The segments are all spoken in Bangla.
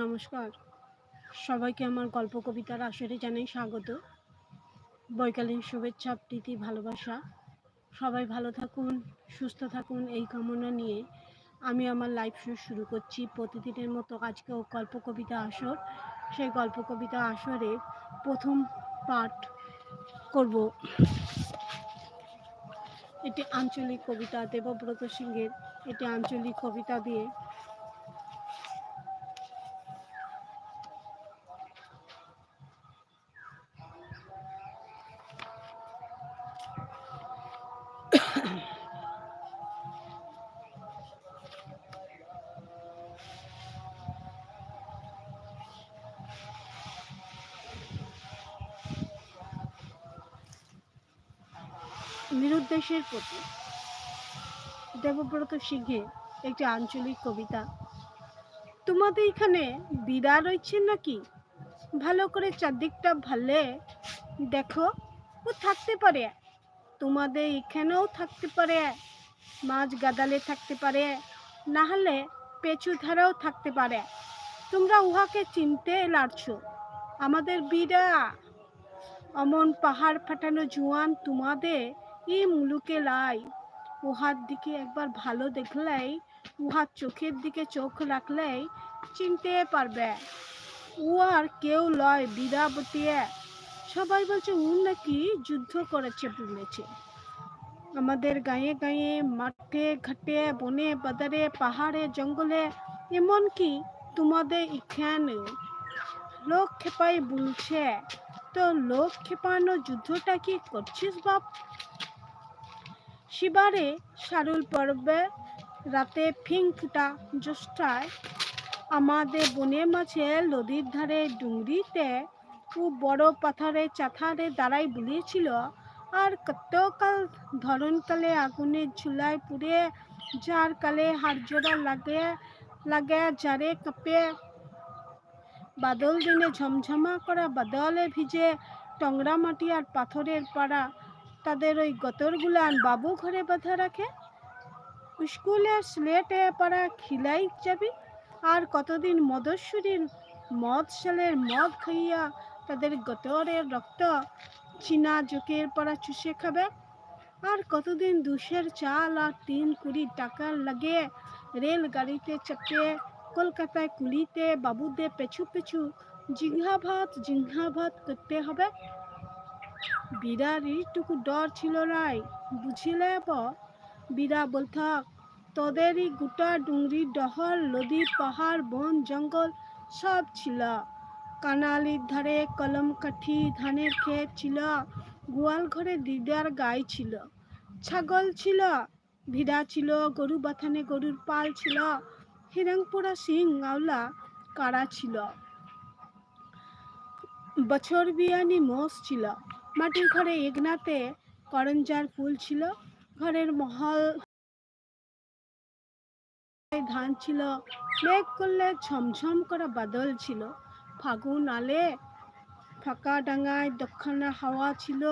নমস্কার। সবাইকে আমার গল্প কবিতার আসরে জানাই স্বাগত। বৈকালীন শুভেচ্ছা, প্রীতি, ভালোবাসা। সবাই ভালো থাকুন, সুস্থ থাকুন এই কামনা নিয়ে আমি আমার লাইভ শো শুরু করছি। প্রতিদিনের মতো আজকেও গল্প কবিতা আসর। সেই গল্প কবিতা আসরে প্রথম পাঠ করব। এটি আঞ্চলিক কবিতা, দেবব্রত সিংহের। এটি আঞ্চলিক কবিতা দিয়ে নিরুদ্দেশের প্রতি দেবব্রত সিংহের একটি আঞ্চলিক কবিতা। তোমাদের এখানে বিড়া রয়েছে নাকি? ভালো করে চারদিকটা ভালে দেখো, ও থাকতে পারে। তোমাদের এখানেও থাকতে পারে মাছ গাদালে থাকতে পারে না হলে পেঁচু ধারাও থাকতে পারে। তোমরা উহাকে চিনতে লাড়ছো। আমাদের বিড়া অমন পাহাড় ফাটানো জোয়ান তোমাদের ই মুলুকে লাই। উহার দিকে একবার ভালো দেখলেই, উহার চোখের দিকে চোখ রাখলেই চিনতে পারবে। ও আর কেউ লয় বিড়া বটিয়ে সবাই বলছে ও নাকি যুদ্ধ করেছে বলেছে আমাদের গায়ে গায়ে, মাঠে ঘাটে, বনে বাজারে পাহাড়ে, জঙ্গলে এমনকি তোমাদের এখানে লোক খেপাই বলছে তো লোক খেপানো যুদ্ধটা কি করছিস বাপ? শিবারে সারুল পর্বে। রাতে ফিং ফুটা জ্যৈষ্ঠায় আমাদের বনের মাঝে নদীর ধারে ডুংরিতে খুব বড় পাথরে চাথারে দাঁড়াই বলিয়েছিল। আর কতকাল ধরনকালে আগুনের ঝুলায় পুড়ে, যার কালে হাড়জোড়া লাগে লাগে যারে কাঁপে। বাদল দিনে ঝমঝমা করা বাদলে ভিজে টংরা মাটি আর পাথরের পাড়া তাদের ওই গতরগুলান বাবু ঘরে বাঁধা রাখে। স্কুলের স্লেটে পাড়া খিলাই যাবি। আর কতদিন মদস্বরীর মদ সালের মদ খাইয়া তাদের গতরের রক্ত চীনা জোকের পাড়া চুষে খাবে। আর কতদিন দুশের চাল আর তিন কুড়ি টাকা লাগে রেল গাড়িতে চেপে, কলকাতায় কুলিতে বাবুদের পেছু পেছু জিঙ্ঘা ভাত জিঙ্ঘা ভাত করতে হবে। বিড়ার এইটুকু ডর ছিল নাই বুঝিলে বিড়া বলথাক তোদেরই গোটা ডুংরি ডহর নদী, পাহাড়, বন, জঙ্গল সব ছিল। কানালির ধারে কলম, কাঠি, ধানের ক্ষেত ছিল, গোয়াল ঘরে দিদার গাই ছিল। ছাগল ছিল, ভিড়া ছিল, গরু বাথানে গরুর পাল ছিল হিরংপুরা সিং আওলা কারা ছিল? বছর বিয়ানি মোষ ছিল। মাটির ঘরে এগনাতে করঞ্জার ফুল ছিল। ঘরের মহল ধান ছিল। মেঘ করলে ঝমঝম করা বাদল ছিল। ফাগুন আলে ফাঁকা ডাঙায় দক্ষিণা হাওয়া ছিল।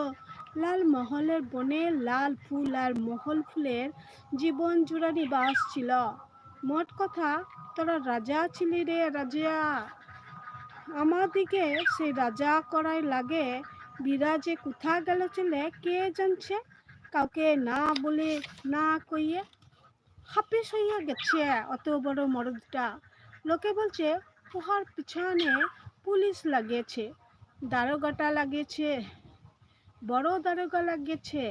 লাল মহলের বনে লাল ফুল আর মহল ফুলের জীবন জুড়ানি বাস ছিল। মোট কথা, তোরা রাজা ছিলি রে রাজা আমাদিকে সেই রাজা করাই লাগে বিরাজে কোথা গেল চলে? কে জানছে? কাউকে না বলে না কইয়ে হাপিস হইয়া গেছে অত বড় মরদটা। লোকে বলছে, উহার পিছনে পুলিশ লাগিয়েছে, দারোগাটা লাগিয়েছে, বড় দারোগা লাগিয়েছে,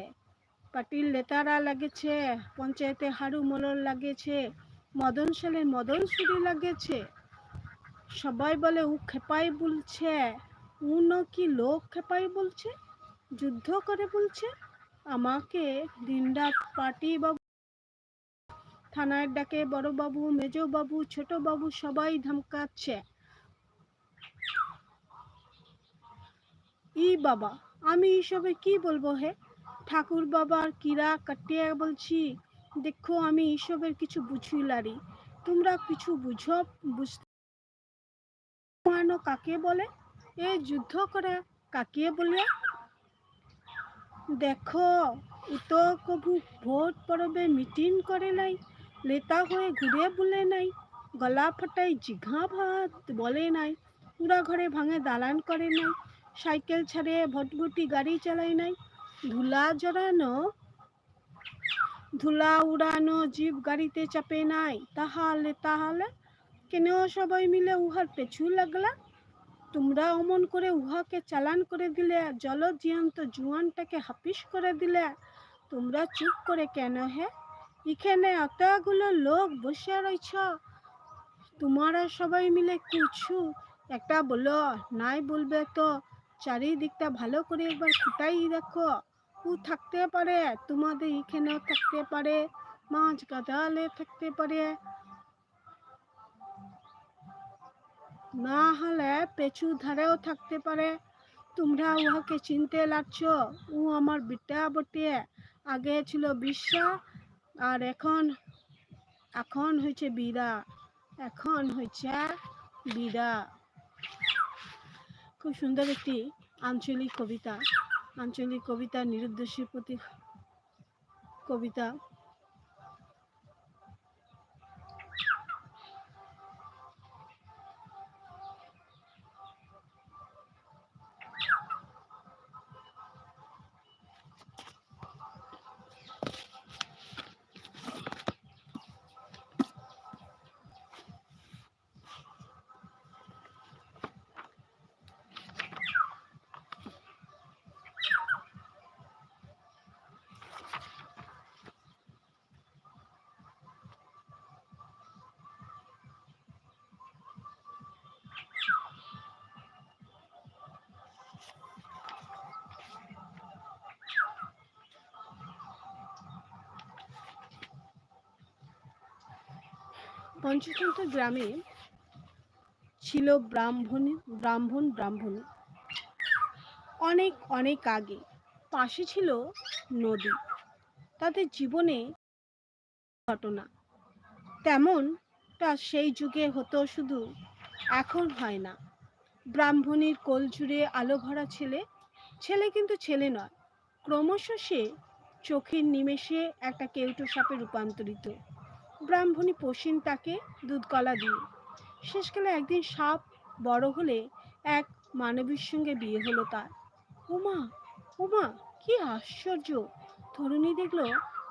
পাটিল নেতারা লাগেছে পঞ্চায়েতে হাড়ু মলর লাগিয়েছে, মদন সালের মদন সুরি লাগিয়েছে। সবাই বলে ও খেপাই বলছে। ও কি লোক খেপাই বলছে যুদ্ধ করে বলছে আমাকে দিনরাত পার্টি বাবু থানার ডাকে বড়বাবু মেজবাবু ছোটবাবু সবাই ধমকাচ্ছে ই বাবা আমি এসবে কি বলব হে ঠাকুর বাবার কিরা কাটিয়ে বলছি দেখো আমি এসবের কিছু বুঝি লারি তোমরা কিছু বুঝো বুঝতে কাকে বলে এই যুদ্ধ করে কাকে বলে? দেখো, উতো কবু ভোট পরবে, মিটিং করে নাই, নেতা হয়ে ঘুরে বলে নাই, গলা ফাটাই জিঘা ভাত বলে নাই, পুরা ঘরে ভাঙে দালান করে নাই, সাইকেল ছাড়ে ভটভটি গাড়ি চালায় নাই, ধুলা জড়ানো, ধুলা উড়ানো জিপ গাড়িতে চাপে নাই, তাহলে তাহলে কেন সবাই মিলে উহার পেছু লাগলা? তোমরা অমন করে উহাকে চালান করে দিলে জল জিয়ন্ত জুয়ানটাকে হাপিস করে দিলে, তোমরা চুপ করে কেন হে? এখানে এতগুলো লোক বসে রয়েছ তোমারা সবাই মিলে কিছু একটা বলো, নাই বলবে তো। চারিদিকটা ভালো করে একবার ফুটাই দেখো। ও থাকতে পারে, তোমাদের এখানেও থাকতে পারে মাছ গাদালে থাকতে পারে। না হলে পেছু ধারেও থাকতে পারে। তোমরা উহাকে চিনতে লাগছ, ও আমার বিটা বটে আগে ছিল বিশ্বা, আর এখন এখন হয়েছে বীরা এখন হয়েছে বীরা খুব সুন্দর একটি আঞ্চলিক কবিতা। আঞ্চলিক কবিতা নিরুদ্দেশী প্রতি কবিতা। পঞ্চতন্ত্র গ্রামে ছিল ব্রাহ্মণ ব্রাহ্মণ, ব্রাহ্মণী। অনেক অনেক আগে পাশে ছিল নদী। তাদের জীবনে ঘটনা। তেমনটা সেই যুগে হতো শুধু, এখন হয় না। ব্রাহ্মণীর কোল জুড়ে আলো ভরা ছেলে ছেলে কিন্তু ছেলে নয়। ক্রমশ সে চোখের নিমেষে একটা কেউটো সাপে রূপান্তরিত। ব্রাহ্মণী পশ্চিম তাকে দুধ কলা দিয়ে শেষকালে একদিন সাপ বড় হলে এক মানবীর সঙ্গে বিয়ে হলো তার। উমা উমা, কি আশ্চর্য! তরুণী দেখল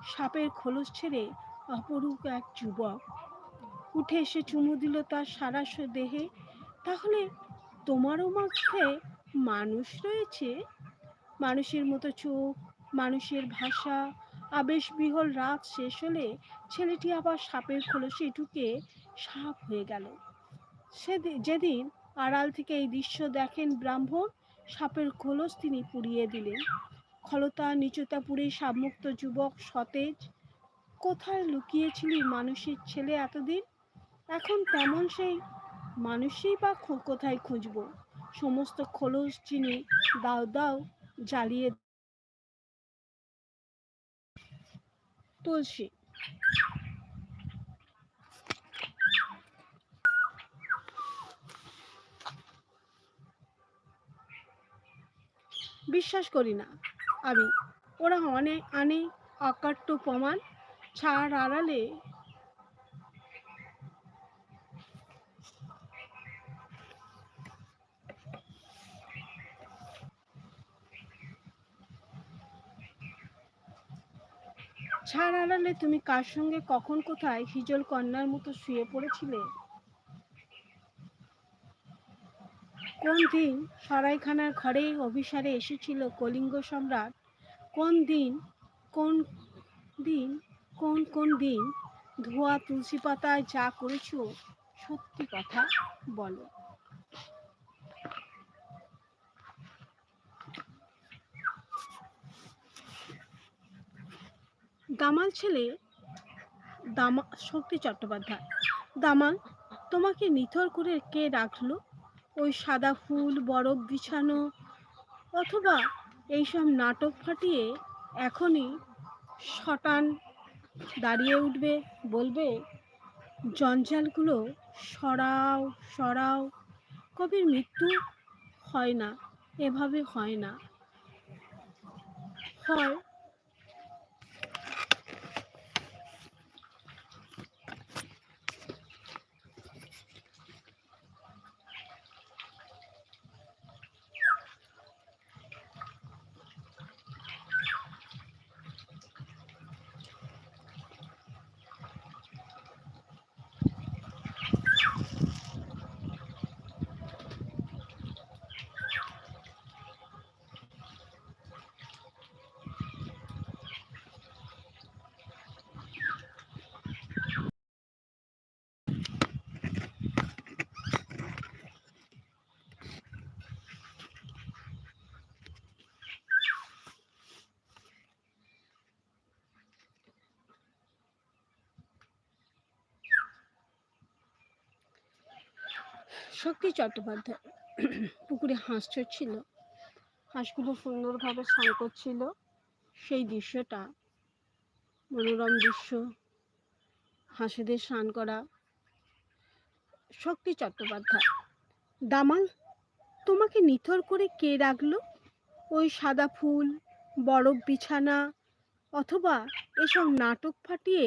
সাপের খোলস ছেড়ে অপরূপ এক যুবক। উঠে এসে চুমু দিল তার সারা দেহে। তাহলে তোমারও মধ্যে মানুষ রয়েছে? মানুষের মতো চোখ, মানুষের ভাষা আবেশবিহল রাত শেষ হলে ছেলেটি আবার সাপের খোলসে ঢুকে সাপ হয়ে গেল। সেদিন যেদিন আড়াল থেকে এই দৃশ্য দেখেন ব্রাহ্মণ, সাপের খোলস তিনি পুড়িয়ে দিলেন। খলতা নিচুতা পুড়ে সাপমুক্ত যুবক সতেজ, কোথায় লুকিয়েছিলি মানুষের ছেলে এতদিন? এখন তেমন সেই মানুষই বা কোথায় খুঁজবো? সমস্ত খোলস চিনি দাও দাও জ্বালিয়ে তুলসী। বিশ্বাস করি না আমি। ওরা অনেক আনে অকাট্য প্রমাণ ছাড় আড়ালে ছাড় আড়ালে তুমি কার সঙ্গে কখন কোথায় হিজল কন্যার মতো শুয়ে পড়েছিলে? কোন দিন সরাইখানার ঘরে অভিসারে এসেছিল কলিঙ্গ সম্রাট? কোন দিন কোন দিন, কোন কোন দিন ধোয়া তুলসী পাতায় যা করেছ? সত্যি কথা বলো। দামাল ছেলে দামা, শক্তি চট্টোপাধ্যায়। দামাল, তোমাকে নিথর করে কে রাখল? ওই সাদা ফুল, বরফ বিছানো, অথবা এইসব নাটক ফাটিয়ে এখনই শটান দাঁড়িয়ে উঠবে, বলবে, জঞ্জালগুলো সরাও সরাও, কবির মৃত্যু হয় না, এভাবে হয় না। হয় শক্তি চট্টোপাধ্যায়। পুকুরে হাঁস ছিল হাঁসগুলো সুন্দরভাবে স্নান করছিল। সেই দৃশ্যটা মনোরম দৃশ্য, হাঁসেদের স্নান করা শক্তি চট্টোপাধ্যায়। দামাল, তোমাকে নিথর করে কে রাখল? ওই সাদা ফুল, বরফ বিছানা, অথবা এসব নাটক ফাটিয়ে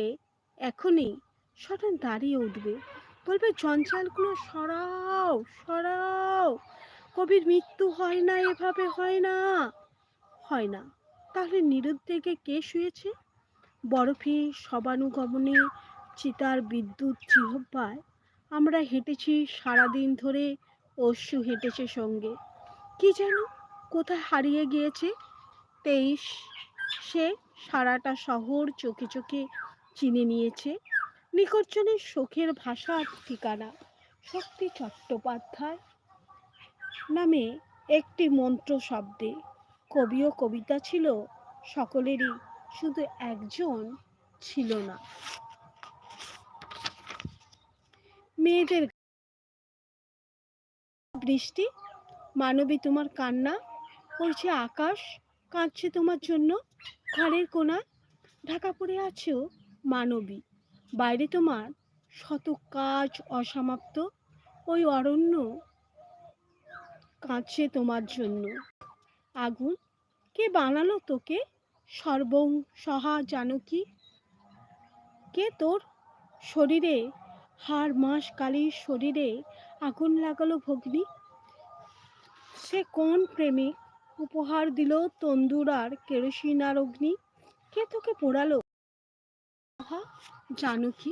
এখনই সদন দাঁড়িয়ে উঠবে। বলবে, জঞ্জালগুলো সরাও সরাও। কবির মৃত্যু হয় না, এভাবে হয় না। হয় না। তাহলে নিরুদ্বেগে কে শুয়েছে? বরফে সবানুগমনে চিতার বিদ্যুৎ জিহ্বায় আমরা হেঁটেছি সারাদিন ধরে অশ্রু হেঁটেছে সঙ্গে। কি যেন কোথায় হারিয়ে গিয়েছে? তেইশ সে সারাটা শহর চোখে চোখে চিনে নিয়েছে। নিকটজনের শোকের ভাষার ঠিকানা শক্তি চট্টোপাধ্যায় নামে একটি মন্ত্র শব্দে। কবি ও কবিতা ছিল সকলেরই, শুধু একজন ছিল না। মেয়েদের বৃষ্টি, মানবী তোমার কান্না পড়ছে আকাশ, কাঁদছে তোমার জন্য ঘরের কোনা ঢাকা পড়ে আছো মানবী। বাইরে তোমার শত কাজ অসমাপ্ত, ওই অরণ্য কাঁদছে তোমার জন্য। আগুন, কে বানালো তোকে? সর্বং সহা জানো কি? তোর শরীরে হাড় মাস কালির শরীরে আগুন লাগালো ভগ্নি? সে কোন প্রেমিক উপহার দিল তন্দুর আর কেরোসিন আর অগ্নি? কে তোকে পোড়ালো? আহা, জানো কি?